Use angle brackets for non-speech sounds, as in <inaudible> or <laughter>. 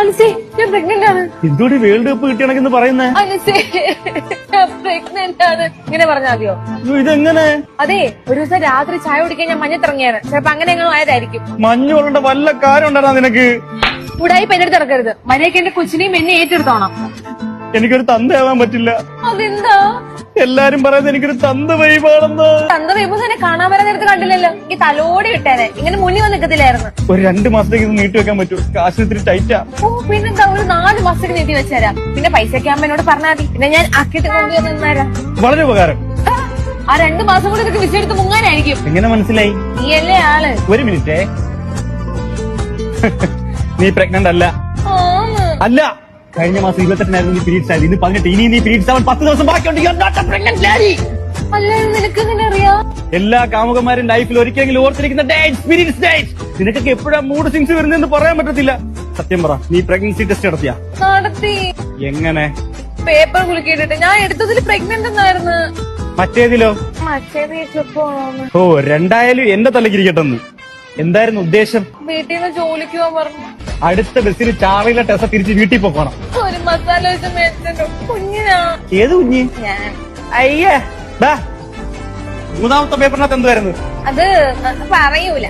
അനുസേ ഞാൻ പ്രഗ്നന്റ് ആണ്. എന്തുകൂടി world cup കിട്ടിയണെന്ന് പറയുന്നേ? അനസേ ഞാൻ പ്രഗ്നന്റ് ആണ്. ഇങ്ങനെ പറഞ്ഞാൽ മതിയോ? ഇതെങ്ങനെ? അതെ ഒരു ദിവസം രാത്രി ചായ കുടിക്കാൻ ഞാൻ മഞ്ഞത്തിറങ്ങിയാണ് ചിലപ്പോ അങ്ങനെ എങ്ങനെ ആയതായിരിക്കും. മഞ്ഞ് കൊണ്ട വല്ല കാര്യം ഉണ്ടാ നിനക്ക്? ഉടായി പെണ്ണെടുത്ത് ഇറക്കരുത്. മര്യാദയ്ക്ക് എന്റെ കൊച്ചിനെയും എന്നെ ഏറ്റെടുത്തോണം. എനിക്കൊരു തന്തയാവാൻ പറ്റില്ല. അതെന്താ? എല്ലാരും പറയുന്നത് എനിക്കൊരു തന്ത വൈബാണെന്ന്. തന്ത വിഭു തന്നെ കാണാൻ വരാൻ നേരത്തെ കണ്ടില്ലല്ലോ. ഈ തലോടി ഇട്ടേനെ ഇങ്ങനെ മുന്നിൽ വന്ന് നിൽക്കത്തില്ലായിരുന്നു ഒരു രണ്ട് മാസത്തേക്ക് ഇത് നീട്ടി വെക്കാൻ പറ്റൂ. കാശ് ഇത്തിരി ടൈറ്റാ ഓ പിന്നെന്താ? ഒരു നാല് മാസത്തേക്ക് നീട്ടി വെച്ചുതരാം പിന്നെ പൈസയ്ക്ക് അമ്മ എന്നോട് പറഞ്ഞാൽ മതി. പിന്നെ ഞാൻ അക്കിട്ട് കൊണ്ടുവന്ന് നിന്നേരാം വളരെ ഉപകാരം. ആ രണ്ട് മാസം കൂടി നിനക്ക് വിസയെടുത്ത് മുങ്ങാനായിരിക്കും. ഇങ്ങനെ മനസ്സിലായി? നീ അല്ലേ ആൾ? ഒരു മിനിറ്റേ. <laughs> നീ പ്രഗ്നന്റ് അല്ല. അല്ല. കഴിഞ്ഞ മാസം ഇരുപത്തെട്ടിനായിരുന്നു നീ പീരീഡ്സ് ആയത്. ഇന്ന് പതിനെട്ട്. ഇനി നീ പീരീഡ്സ് ആവാൻ പത്ത് ദിവസം ബാക്കിയുണ്ട്. എല്ലാ കാമുകന്മാരും ലൈഫിൽ ഒരിക്കലെങ്കിലും ഓർത്തിരിക്കുന്ന ഡേറ്റ് പീരീഡ്സ് ഡേറ്റ് നിനക്കൊക്കെ എപ്പോഴാ മൂഡ് സിങ്സ് വരുന്നതെന്ന് പറയാൻ പറ്റത്തില്ല. സത്യം പറ നീ പ്രഗ്നൻസി ടെസ്റ്റ് നടത്തിയാ? നടത്തി. എങ്ങനെ? പേപ്പർ കുലുക്കിയിട്ടിട്ട്. ഞാൻ എടുത്തതിൽ പ്രഗ്നന്റ് എന്നായിരുന്നു. മറ്റേതിലോ? ഓ രണ്ടായാലും എന്റെ തലക്കിരിക്കട്ടെന്ന് എന്തായിരുന്നു ഉദ്ദേശം? വീട്ടിൽ നിന്ന് ജോലിക്ക് പോകാൻ പറഞ്ഞു. അടുത്ത ബസ്സിൽ ചാറിലെ ടെസ തിരിച്ച് വീട്ടിൽ പോകണം ഒരു മസാല കുഞ്ഞിനാ. ഏത് കുഞ്ഞി? ഞാൻ. അയ്യേ ദാ, മൂന്നാമത്തെ പേപ്പറിനകത്ത് എന്തുവായിരുന്നു? അത് പറയൂല.